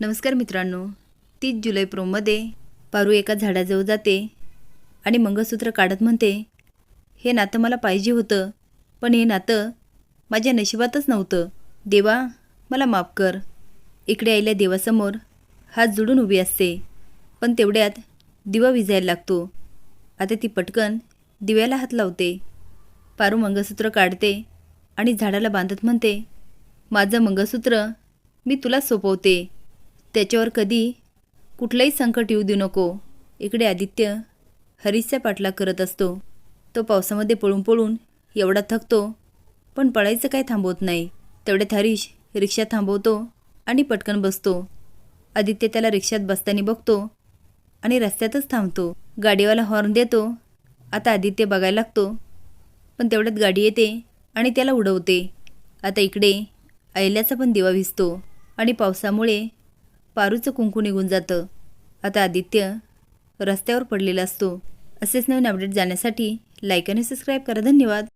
नमस्कार मित्रांनो तीस जुलै प्रोमध्ये पारू एका झाडाजवळ जाते आणि मंगळसूत्र काढत म्हणते हे नातं मला पाहिजे होतं पण हे नातं माझ्या नशिबातच नव्हतं. देवा मला माफ कर. इकडे आईल्या देवासमोर हात जोडून उभी असते पण तेवढ्यात दिवा विजायला लागतो. आता ती पटकन दिव्याला हात लावते. पारू मंगळसूत्र काढते आणि झाडाला बांधत म्हणते माझं मंगळसूत्र मी तुला सोपवते. त्याच्यावर कधी कुठलंही संकट येऊ देऊ नको. इकडे आदित्य हरीशचा पाठलाग करत असतो. तो पावसामध्ये पळून पळून एवढा थकतो पण पळायचं काही थांबवत नाही. तेवढ्यात हरीश रिक्षा थांबवतो आणि पटकन बसतो. आदित्य त्याला रिक्षात बसताना बघतो आणि रस्त्यातच थांबतो. गाडीवाला हॉर्न देतो. आता आदित्य बघायला लागतो. पण तेवढ्यात गाडी येते आणि त्याला उडवते. आता इकडे ऐल्याचा पण दिवा भिजतो आणि पावसामुळे पारूचं कुंकू निघून जातं. आता आदित्य रस्त्यावर पडलेला असतो. असेच नवीन अपडेट जाण्यासाठी लाईक आणि सबस्क्राईब करा. धन्यवाद.